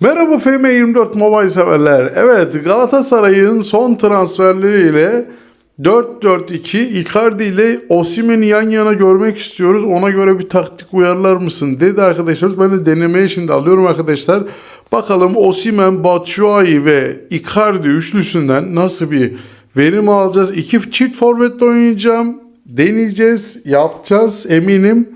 Merhaba FM24 Mobile severler. Evet Galatasaray'ın son transferleriyle 4-4-2 Icardi ile Osimhen'i yan yana görmek istiyoruz. Ona göre bir taktik uyarlar mısın dedi arkadaşlar. Ben de denemeye şimdi alıyorum arkadaşlar. Bakalım Osimhen, Batshuayi ve Icardi üçlüsünden nasıl bir verim alacağız. İki çift forvetle oynayacağım. Deneyeceğiz, yapacağız eminim.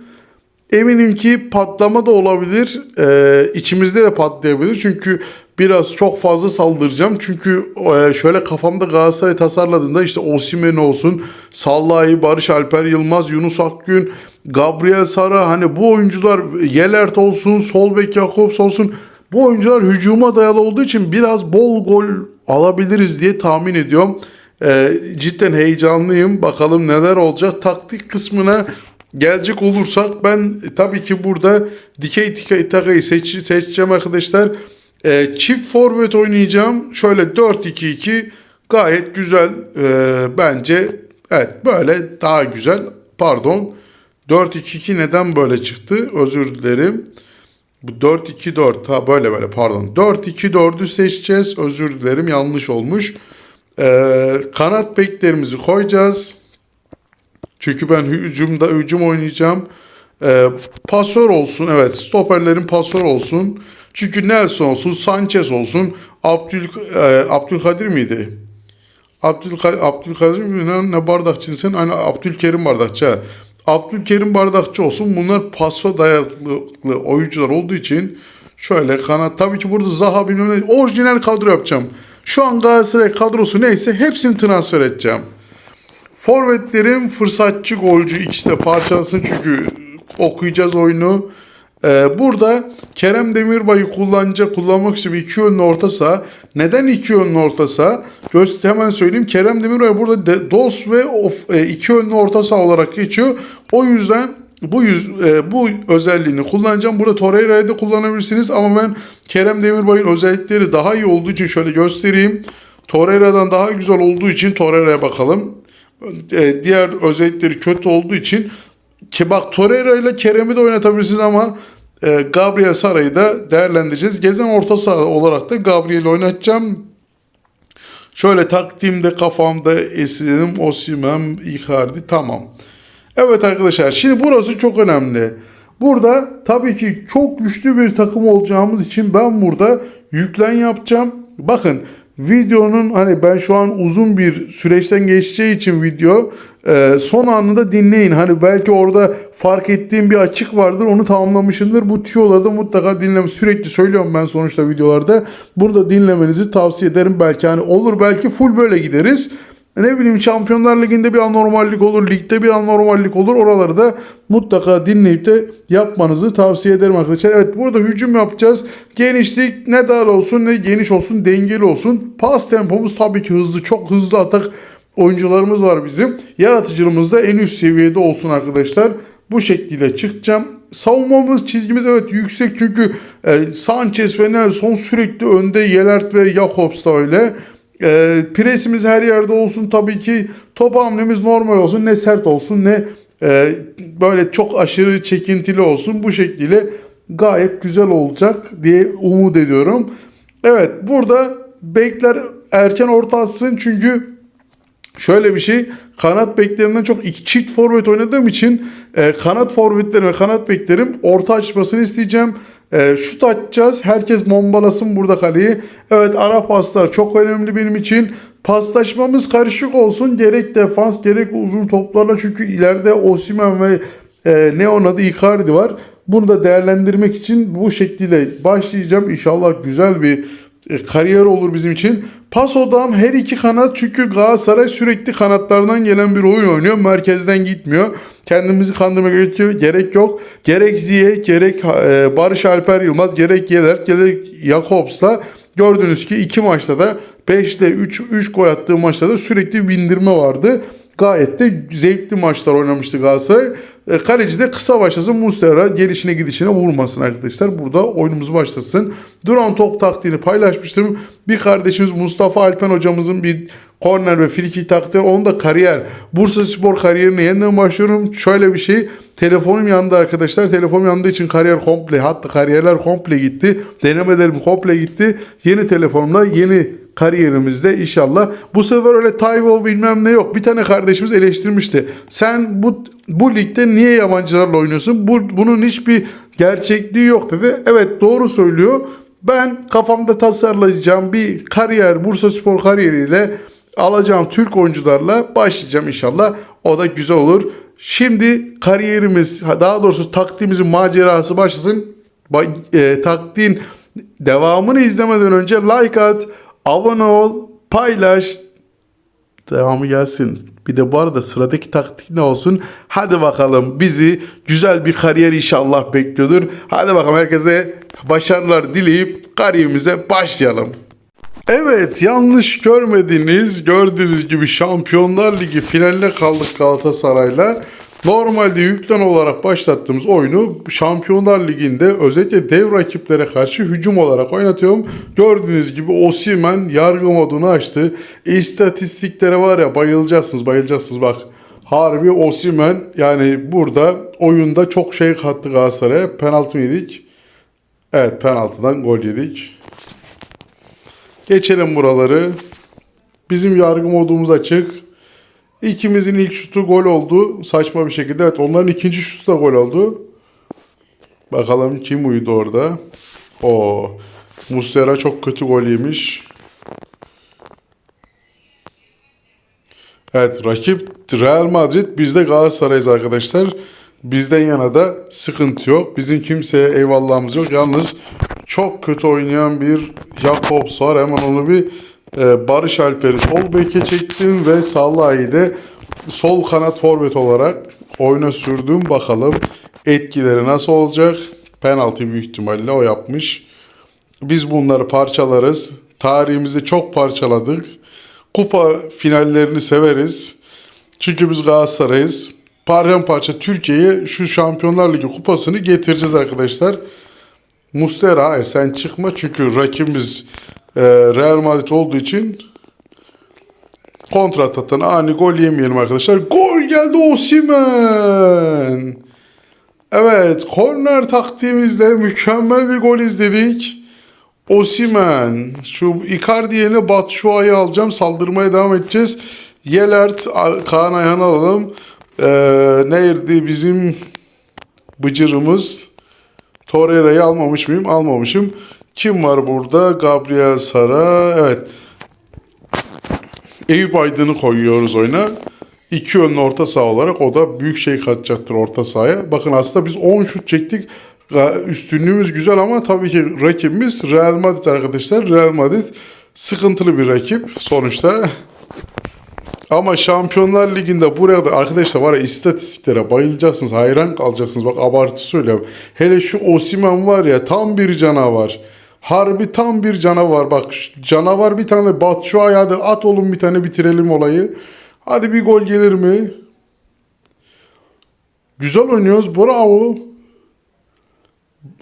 Eminim ki patlama da olabilir. Ee, içimizde de patlayabilir. Çünkü biraz çok fazla saldıracağım. Çünkü e, şöyle kafamda Galatasaray tasarladığında işte Osimhen olsun, Sallahi, Barış Alper Yılmaz, Yunus Akgün, Gabriel Sara hani bu oyuncular Yelert olsun, Solbek Jakobs olsun bu oyuncular hücuma dayalı olduğu için biraz bol gol alabiliriz diye tahmin ediyorum. Ee, cidden heyecanlıyım. Bakalım neler olacak. Taktik kısmına gelecek olursak ben e, tabii ki burada dikey takayı seç, seçeceğim arkadaşlar. Ee, çift forvet oynayacağım. Şöyle 4-2-2 gayet güzel Ee, bence. Evet böyle daha güzel. Pardon. 4-2-2 neden böyle çıktı? Özür dilerim. Bu 4-2-4 ha böyle böyle pardon. 4-2-4'ü seçeceğiz. Özür dilerim yanlış olmuş. Ee, kanat beklerimizi koyacağız. Çünkü ben hücumda hücum oynayacağım. Ee, pasör olsun evet stoperlerin pasör olsun. Çünkü Nelson olsun, Sanchez olsun, Abdül e, Abdülkadir miydi? Abdülkadir, Abdülkadir mi ne, bardakçısın sen? Aynı Abdülkerim bardakçı. Abdülkerim bardakçı olsun. Bunlar paso dayaklı oyuncular olduğu için şöyle kanat. Tabii ki burada Zaha bilmem orijinal kadro yapacağım. Şu an Galatasaray kadrosu neyse hepsini transfer edeceğim. Forvetlerim fırsatçı golcü ikisi de parçalasın çünkü okuyacağız oyunu. Ee, burada Kerem Demirbay'ı kullanacak, kullanmak istiyorum iki yönlü orta saha. Neden iki yönlü orta saha? Göster hemen söyleyeyim. Kerem Demirbay burada de, DOS ve of, e, iki yönlü orta saha olarak geçiyor. O yüzden bu yüz, e, bu özelliğini kullanacağım. Burada Torreira'yı da kullanabilirsiniz ama ben Kerem Demirbay'ın özellikleri daha iyi olduğu için şöyle göstereyim. Torreira'dan daha güzel olduğu için Torreira'ya bakalım. E, diğer özellikleri kötü olduğu için ki bak Torreira ile Kerem'i de oynatabilirsiniz ama e, Gabriel Sara'yı da değerlendireceğiz. Gezen orta saha olarak da Gabriel'i oynatacağım. Şöyle taktiğimde kafamda esinim Osimhen, Icardi tamam. Evet arkadaşlar şimdi burası çok önemli. Burada tabii ki çok güçlü bir takım olacağımız için ben burada yüklen yapacağım. Bakın videonun hani ben şu an uzun bir süreçten geçeceği için video e, son anında dinleyin. Hani belki orada fark ettiğim bir açık vardır onu tamamlamışımdır. Bu tüyoları da mutlaka dinleme. Sürekli söylüyorum ben sonuçta videolarda. Burada dinlemenizi tavsiye ederim. Belki hani olur belki full böyle gideriz. Ne bileyim Şampiyonlar Ligi'nde bir anormallik olur, ligde bir anormallik olur. Oraları da mutlaka dinleyip de yapmanızı tavsiye ederim arkadaşlar. Evet burada hücum yapacağız. Genişlik ne dar olsun ne geniş olsun dengeli olsun. Pas tempomuz tabii ki hızlı, çok hızlı atak oyuncularımız var bizim. Yaratıcılığımız da en üst seviyede olsun arkadaşlar. Bu şekilde çıkacağım. Savunmamız çizgimiz evet yüksek çünkü e, Sanchez ve Nelson sürekli önde. Yelert ve Jakobs da öyle. E, presimiz her yerde olsun tabii ki. Top hamlemiz normal olsun. Ne sert olsun ne e, böyle çok aşırı çekintili olsun. Bu şekilde gayet güzel olacak diye umut ediyorum. Evet burada bekler erken orta atsın çünkü Şöyle bir şey kanat beklerinden çok iki çift forvet oynadığım için e, kanat forvetlerim ve kanat beklerim orta açmasını isteyeceğim. E, şut atacağız. Herkes bombalasın burada kaleyi. Evet ara paslar çok önemli benim için. Paslaşmamız karışık olsun. Gerek defans gerek uzun toplarla çünkü ileride Osimhen ve e, ne onun adı Icardi var. Bunu da değerlendirmek için bu şekilde başlayacağım. İnşallah güzel bir kariyer olur bizim için. Pas odam her iki kanat çünkü Galatasaray sürekli kanatlardan gelen bir oyun oynuyor. Merkezden gitmiyor. Kendimizi kandırmaya gerek yok. Gerek, Ziye, gerek e, Barış Alper Yılmaz, gerek Yelert, gerek Jakobs'la gördüğünüz ki iki maçta da 5'te 3 3 gol attığı maçta da sürekli bindirme vardı. Gayet de zevkli maçlar oynamıştı Galatasaray. E, kaleci de kısa başlasın Muslera gelişine gidişine vurmasın arkadaşlar. Burada oyunumuz başlasın. Duran top taktiğini paylaşmıştım. Bir kardeşimiz Mustafa Alpen hocamızın bir Korner ve friki taktı. Onu da kariyer. Bursa Spor kariyerine yeniden başlıyorum. Şöyle bir şey. Telefonum yandı arkadaşlar. Telefonum yandığı için kariyer komple hatta kariyerler komple gitti. Denemelerim komple gitti. Yeni telefonumla yeni kariyerimizde inşallah. Bu sefer öyle Tayvo bilmem ne yok. Bir tane kardeşimiz eleştirmişti. Sen bu bu ligde niye yabancılarla oynuyorsun? Bu, bunun hiçbir gerçekliği yok dedi. Evet doğru söylüyor. Ben kafamda tasarlayacağım bir kariyer, Bursa Spor kariyeriyle alacağım Türk oyuncularla başlayacağım inşallah. O da güzel olur. Şimdi kariyerimiz, daha doğrusu taktiğimizin macerası başlasın. Ba- e, taktiğin devamını izlemeden önce like at, abone ol, paylaş, devamı gelsin. Bir de bu arada sıradaki taktik ne olsun? Hadi bakalım bizi güzel bir kariyer inşallah bekliyordur. Hadi bakalım herkese başarılar dileyip kariyerimize başlayalım. Evet yanlış görmediniz. Gördüğünüz gibi Şampiyonlar Ligi finaline kaldık Galatasaray'la. Normalde yüklen olarak başlattığımız oyunu Şampiyonlar Ligi'nde özellikle dev rakiplere karşı hücum olarak oynatıyorum. Gördüğünüz gibi Osimen yargı modunu açtı. İstatistiklere var ya bayılacaksınız bayılacaksınız bak. Harbi Osimen yani burada oyunda çok şey kattı Galatasaray'a. Penaltı mı yedik? Evet penaltıdan gol yedik. Geçelim buraları. Bizim yargı modumuz açık. İkimizin ilk şutu gol oldu. Saçma bir şekilde. Evet onların ikinci şutu da gol oldu. Bakalım kim uyudu orada. O Mustera çok kötü gol yemiş. Evet rakip Real Madrid biz de Galatasaray'ız arkadaşlar. Bizden yana da sıkıntı yok. Bizim kimseye eyvallahımız yok. Yalnız çok kötü oynayan bir Jakobs var. Hemen onu bir e, Barış Alper'i sol beke çektim ve Salah'ı da sol kanat forvet olarak oyuna sürdüm. Bakalım etkileri nasıl olacak? Penaltı büyük ihtimalle o yapmış. Biz bunları parçalarız. Tarihimizi çok parçaladık. Kupa finallerini severiz. Çünkü biz Galatasaray'ız. Paramparça Türkiye'ye şu Şampiyonlar Ligi kupasını getireceğiz arkadaşlar. Mustera hayır sen çıkma çünkü rakibimiz e, Real Madrid olduğu için kontrat atan ani gol yemeyelim arkadaşlar. Gol geldi Osimen. Evet korner taktiğimizle mükemmel bir gol izledik. Osimen. Şu Icardi yerine Batshuayi'yi alacağım. Saldırmaya devam edeceğiz. Yelert, Kaan Ayhan'ı alalım. Ee, neydi bizim bıcırımız? Torreira'yı almamış mıyım? Almamışım. Kim var burada? Gabriel Sara. Evet. Eyüp Aydın'ı koyuyoruz oyuna. İki yönlü orta saha olarak o da büyük şey katacaktır orta sahaya. Bakın aslında biz 10 şut çektik. Üstünlüğümüz güzel ama tabii ki rakibimiz Real Madrid arkadaşlar. Real Madrid sıkıntılı bir rakip sonuçta. Ama Şampiyonlar Ligi'nde buraya da arkadaşlar var ya istatistiklere bayılacaksınız. Hayran kalacaksınız. Bak abartı söylüyorum. Hele şu Osimen var ya tam bir canavar. Harbi tam bir canavar. Bak canavar bir tane bat şu hadi at oğlum bir tane bitirelim olayı. Hadi bir gol gelir mi? Güzel oynuyoruz. Bravo.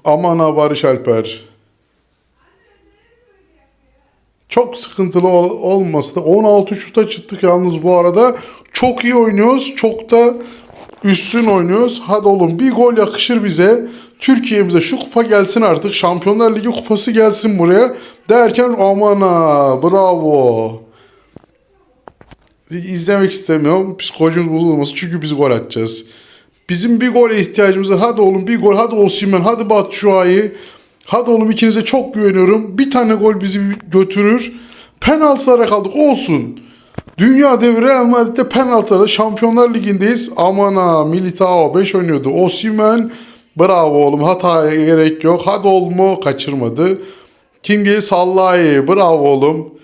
Aman ha Barış Alper. Çok sıkıntılı ol- olmasa da 16 şuta çıktık yalnız bu arada. Çok iyi oynuyoruz. Çok da üstün oynuyoruz. Hadi oğlum bir gol yakışır bize. Türkiye'mize şu kupa gelsin artık. Şampiyonlar Ligi kupası gelsin buraya. Derken aman ha bravo. İzlemek istemiyorum. Psikolojimiz bozulmasın. Çünkü biz gol atacağız. Bizim bir gole ihtiyacımız var. Hadi oğlum bir gol. Hadi Osimhen. Hadi Batshuayi. Hadi oğlum ikinize çok güveniyorum. Bir tane gol bizi götürür. Penaltılara kaldık. Olsun. Dünya devi Real Madrid'de penaltılara Şampiyonlar Ligi'ndeyiz. Aman ha Militao 5 oynuyordu. Osimhen bravo oğlum hataya gerek yok. Hadi oğlum kaçırmadı. Kim gelir Sallahi bravo oğlum.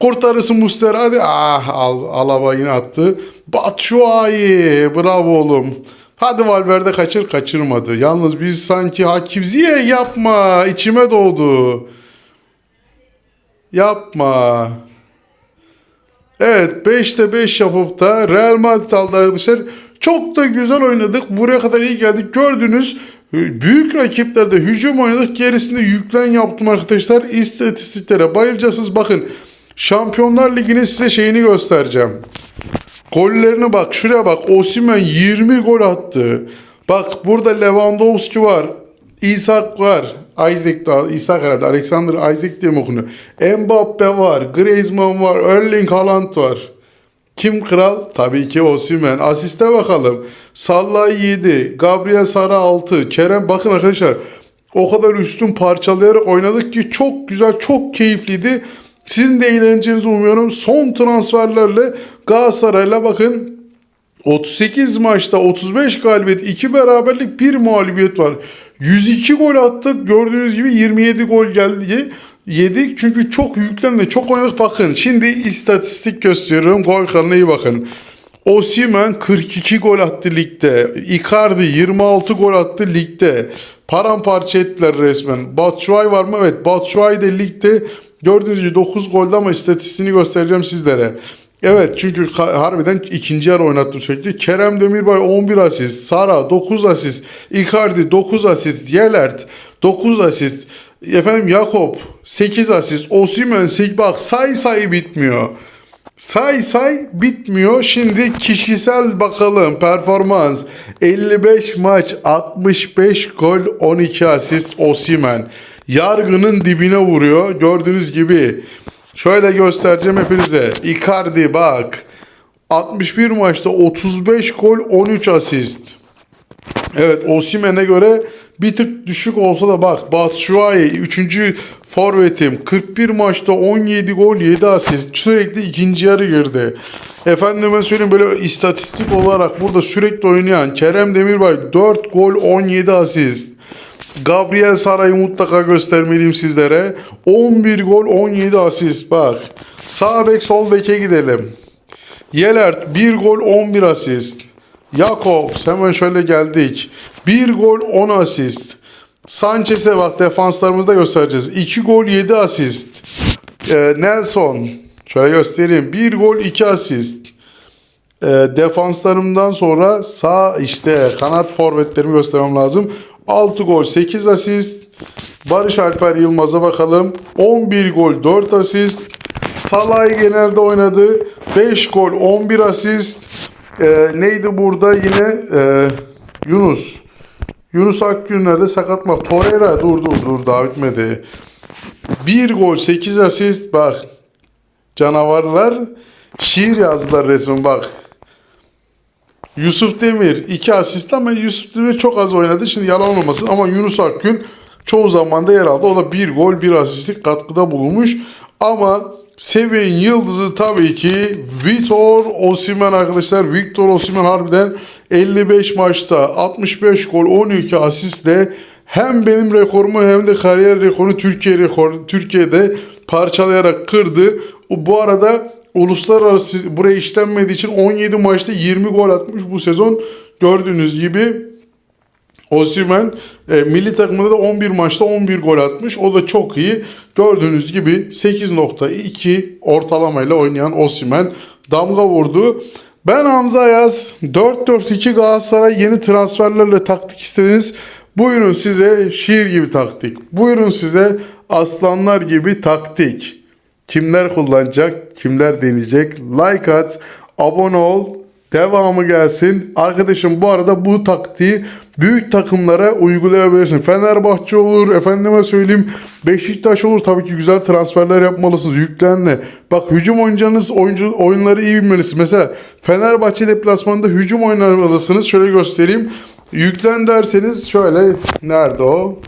Kurtarırsın Mustera hadi. Ah Al, Alaba yine attı. Batshuayi bravo oğlum. Hadi Valverde kaçır kaçırmadı. Yalnız biz sanki Hakimziye yapma içime doğdu. Yapma. Evet 5'te 5 yapıp da Real Madrid aldı arkadaşlar. Çok da güzel oynadık. Buraya kadar iyi geldik. Gördünüz büyük rakiplerde hücum oynadık. Gerisinde yüklen yaptım arkadaşlar. İstatistiklere bayılacaksınız. Bakın Şampiyonlar Ligi'nin size şeyini göstereceğim. Gollerine bak. Şuraya bak. Osimhen 20 gol attı. Bak burada Lewandowski var. Isak var. Isaac da Isak herhalde. Alexander Isaac diye mi okunuyor? Mbappe var. Griezmann var. Erling Haaland var. Kim kral? Tabii ki Osimhen. Asiste bakalım. Salah 7. Gabriel Sara 6. Kerem bakın arkadaşlar. O kadar üstün parçalayarak oynadık ki çok güzel, çok keyifliydi. Sizin de eğleneceğinizi umuyorum. Son transferlerle Galatasaray'la bakın 38 maçta 35 galibiyet, 2 beraberlik, 1 mağlubiyet var. 102 gol attık. Gördüğünüz gibi 27 gol geldi. Yedik çünkü çok yüklendi. Çok oynadık. Bakın şimdi istatistik gösteriyorum. Gol kralına iyi bakın. Osimhen 42 gol attı ligde. Icardi 26 gol attı ligde. Paramparça ettiler resmen. Batshuayi var mı? Evet. Batshuayi de ligde gibi 9 golde ama istatistiğini göstereceğim sizlere. Evet çünkü harbiden ikinci yarı oynattım sürekli. Kerem Demirbay 11 asist, Sara 9 asist, Icardi 9 asist, Yelert 9 asist, efendim Jakob 8 asist, Osimhen 8 bak say say bitmiyor. Say say bitmiyor. Şimdi kişisel bakalım performans. 55 maç, 65 gol, 12 asist Osimhen. Yargının dibine vuruyor. Gördüğünüz gibi. Şöyle göstereceğim hepinize. Icardi bak. 61 maçta 35 gol, 13 asist. Evet Osimhen'e göre bir tık düşük olsa da bak Batshuayi 3. forvetim 41 maçta 17 gol 7 asist sürekli ikinci yarı girdi. Efendime söyleyeyim böyle istatistik olarak burada sürekli oynayan Kerem Demirbay 4 gol 17 asist. Gabriel Saray'ı mutlaka göstermeliyim sizlere. 11 gol 17 asist bak. Sağ bek sol beke gidelim. Yelert 1 gol 11 asist. Jakobs hemen şöyle geldik. 1 gol 10 asist. Sanchez'e bak defanslarımızda göstereceğiz. 2 gol 7 asist. Ee, Nelson şöyle göstereyim. 1 gol 2 asist. Ee, defanslarımdan sonra sağ işte kanat forvetlerimi göstermem lazım. 6 gol 8 asist. Barış Alper Yılmaz'a bakalım. 11 gol 4 asist. Salah'ı genelde oynadı. 5 gol 11 asist. Ee, neydi burada yine? Ee, Yunus. Yunus Akgün nerede? Sakat mı? Torreira dur dur dur daha bitmedi. 1 gol 8 asist bak. Canavarlar şiir yazdılar resmen bak. Yusuf Demir 2 asist ama Yusuf Demir çok az oynadı. Şimdi yalan olmasın ama Yunus Akgün çoğu zaman da yer aldı. O da 1 gol 1 asistlik katkıda bulunmuş. Ama seviyenin yıldızı tabii ki Vitor Osimhen arkadaşlar. Victor Osimhen harbiden 55 maçta 65 gol 12 asistle hem benim rekorumu hem de kariyer rekorunu Türkiye rekoru Türkiye'de parçalayarak kırdı. Bu arada uluslararası buraya işlenmediği için 17 maçta 20 gol atmış bu sezon. Gördüğünüz gibi Osimhen e, milli takımında da 11 maçta 11 gol atmış. O da çok iyi. Gördüğünüz gibi 8.2 ortalamayla oynayan Osimhen damga vurdu. Ben Hamza Ayaz. 4-4-2 Galatasaray yeni transferlerle taktik istediniz. Buyurun size şiir gibi taktik. Buyurun size aslanlar gibi taktik. Kimler kullanacak, kimler deneyecek? Like at, abone ol, devamı gelsin. Arkadaşım bu arada bu taktiği büyük takımlara uygulayabilirsin. Fenerbahçe olur, efendime söyleyeyim Beşiktaş olur. Tabii ki güzel transferler yapmalısınız. Yüklenle. Bak hücum oyuncularınız oyuncu, oyunları iyi bilmelisiniz. Mesela Fenerbahçe deplasmanında hücum oynamalısınız. Şöyle göstereyim. Yüklen derseniz şöyle nerede o?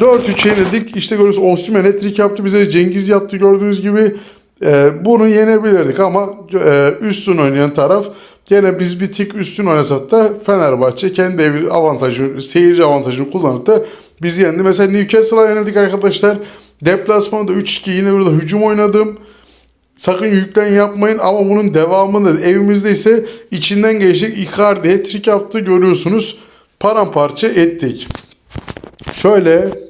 4-3 yenildik. İşte görüyorsunuz Osimhen hat-trick yaptı bize. Cengiz yaptı gördüğünüz gibi. Ee, bunu yenebilirdik ama e, üstün oynayan taraf gene biz bir tık üstün oynasak da Fenerbahçe kendi evi avantajını, seyirci avantajını kullanıp da bizi yendi. Mesela Newcastle'a yenildik arkadaşlar. Deplasmanda 3-2 yine burada hücum oynadım. Sakın yüklen yapmayın ama bunun devamında evimizde ise içinden geçtik. Icardi hat-trick yaptı görüyorsunuz. Paramparça ettik. Şöyle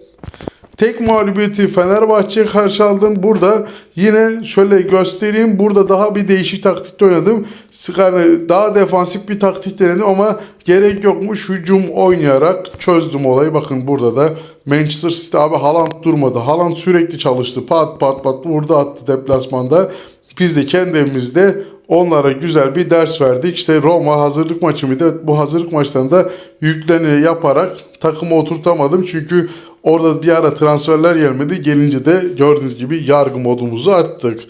tek mağlubiyeti Fenerbahçe'ye karşı aldım. Burada yine şöyle göstereyim. Burada daha bir değişik taktikte oynadım. Yani daha defansif bir taktik denedim ama gerek yokmuş. Hücum oynayarak çözdüm olayı. Bakın burada da Manchester City abi Haaland durmadı. Haaland sürekli çalıştı. Pat pat pat vurdu attı deplasmanda. Biz de kendi evimizde onlara güzel bir ders verdik. İşte Roma hazırlık maçı mıydı? Bu hazırlık maçlarında yükleni yaparak takımı oturtamadım. Çünkü orada bir ara transferler gelmedi. Gelince de gördüğünüz gibi yargı modumuzu attık.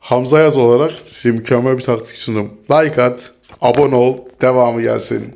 Hamza Yaz olarak size mükemmel bir taktik sundum. Like at, abone ol, devamı gelsin.